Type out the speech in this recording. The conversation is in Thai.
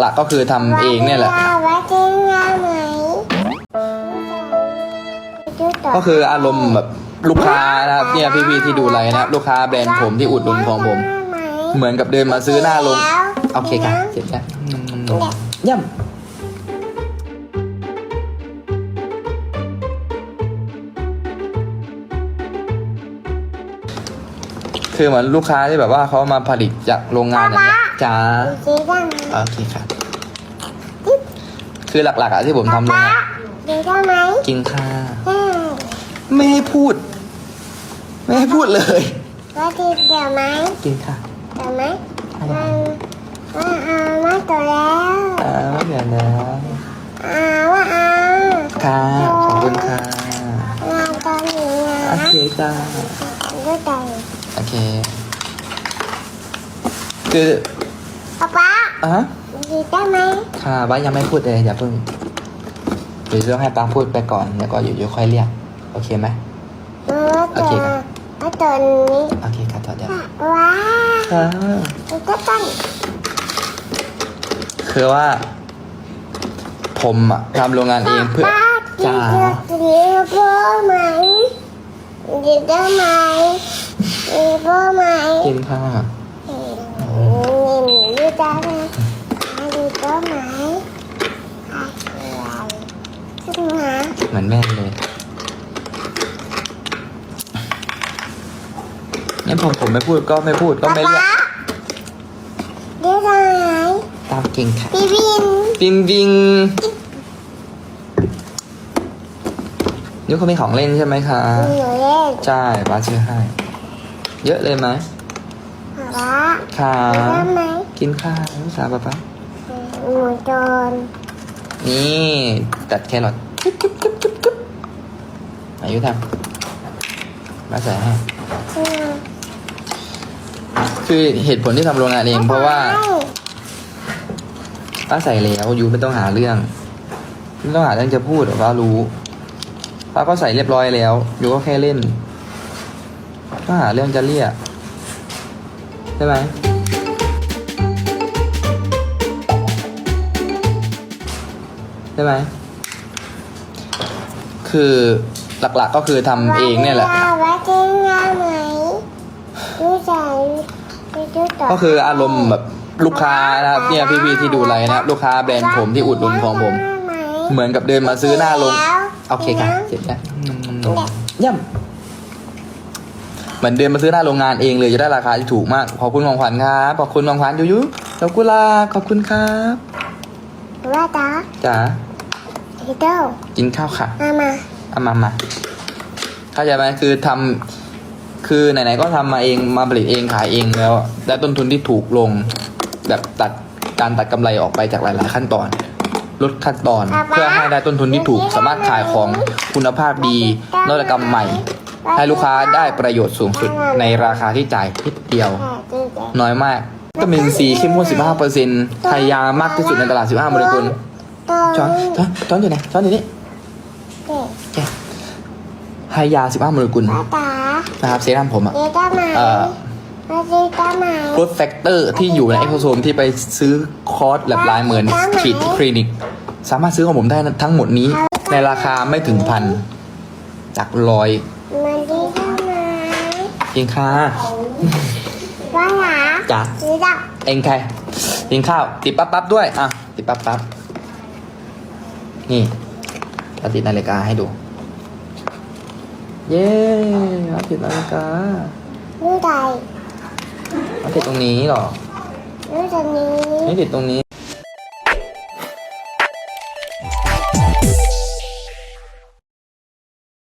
หลักๆก็คือทำเองเนี่ยแหละ ว่าจริงาไหมก็คืออารมณ์แบบลูกค้านะครับเนี่ยพี่ๆที่ดูไลน์นะครับลูกค้าแบรนด์ผมที่อุดหนุนของผม เหมือนกับเดินมาซื้อหน้าลงโอเคค่ะเสร็จแล้วย่ำ คือเหมือนลูกค้าที่แบบว่าเขามาผลิตจากโรงงานอย่างเงี้ยจ้าจริงได้ไหมโอเคค่ะคือหลักๆอะที่ผมทำโรงงานจริงได้ไหมกินข้าวใช่ไม่ให้พูด ไม่ให้พูดเลยว่าจริงเดี๋ยวไหมกินค่ะเดี๋ยวไหมมันว่าเอามาตัวแล้วอ่าเดี๋ยวนะอ่าว่าเอาค่ะขอบคุณค่ะงานตอนนี้โอนะเคจ้าก็ใจโอ เคคือป๊าป๊าอะฮะจริงได้ไหมค่ะบ้านยังไม่พูดเลยอย่าเพิ่งเดี๋ยวต้องให้ป้าพูดไปก่อนแล้วก็อยู่ๆค่อยเรียกโอเคไหมว่าโอตัวเคครับว่าตัวนี้โอเคค่ะต่อเดี๋ยวว้าค่ะมันก็ต้องคือว่า ผมอะทำโรงงานเองเพื่อป้าจ้าจริงได้ไหมจริงได้ไหม จริงได้ไหมกินค่ะ nhìn như ta nè ai đi có mãi ai làm xin hả เหมือนแม่เลยงั้นผมผมไม่พูดก็ไม่พูดก็ไม่เรียก đi ra hải ตามกินค่ะ đi viên ปิงปิงนี่เขามีของเล่นใช่ไหมคะ người lên ใช่ป้าซื้อให้ เยอะเลยไหม hả bá ค่ะ đi ra mấy กินข้าวลูกสาวป้าป้า ngồi tròn นี่ตัดแครอทจุ๊บจุ๊บจุ๊บจุ๊บจุ๊บอายุทำมาใส่ให้ xin hả คือเหตุผลที่ทำโรงงานเองเพราะว่าป้าใส่แล้วยูไม่ต้องหาเรื่องไม่ต้องหาเรื่องจะพูดหรอกป้ารู้ป้าก็ใส่เรียบร้อยแล้วยูก็แค่เล่น ก็หาเรื่องจะเรียกใช่ไหมใช่ไหมคือหลักๆก็คือทำเองเนี่ยแหละ bá xin ra mày chú chạy chú chú ก็คืออารมณ์แบบลูกค้านะครับเนี่ยพี่ๆที่ดูไลน์นะครับลูกค้าแบรนด์ผมที่อุดหนุนของผม เหมือนกับเดินมาซื้อหน้าลง โอเคค่ะเสร็จแล้วย่ำ เหมือนเดินมาซื้อหน้าโรงงานเองเลยจะได้ราคาที่ถูกมาก ขอบคุณของขวัญครับ ขอบคุณของขวัญยุยุขอบคุณลาขอบคุณครับ bá đó จ๋า thì đâu กินข้าวค่ะ mama เอามามาเข้าใจไหมคือทำคือไหนๆก็ทำมาเองมาผลิตเองขายเองแล้วได้ต้นทุนที่ถูกลง แบบตัดการตัดกำไรออกไปจากหลาย ๆ ขั้นตอนลดขั้นตอน เพื่อให้ได้ต้นทุนที่ถูกสามารถขายของคุณภาพดีนวัตกรรมใหม่ ให้ลูกค้าได้ประโยชน์สูงสุดในราคาที่จ่ายนิดเดียว à chú chạy น้อยมากวิตามินซีเข้มข้น 15%ไทยยามากที่สุดในตลาด 15โมเลกุลช้อนช้อนช้อนอยู่ไหนช้อนอยู่นี่ để แกไฮยา 15โมเลกุล bá tá นะครับเซรั่มผมอะ đi ra mày เอ่อ bá đi ra mày โ o ดแฟกเตอร์ที่อยู่ในเอ็กโซโซมที่ไปซื้อคอร์สแบบลายเหมือนฉีดที่คลินิก สามารถซื้อของผมได้ทั้งหมดนี้ ในราคาไม่ถึงพันจากร้อย mà đi ra mày กินข้าว bá hả จ้ะ đi đâu เองใครกินข้าว ติดปั๊บปั๊บด้วย อะ ติดปั๊บปั๊บนี่เราติดนาฬิกาให้ดู เย้เราติดนาฬิกา như đây เราติดตรงนี้เหรอ như đây ไม่ติดตรงนี้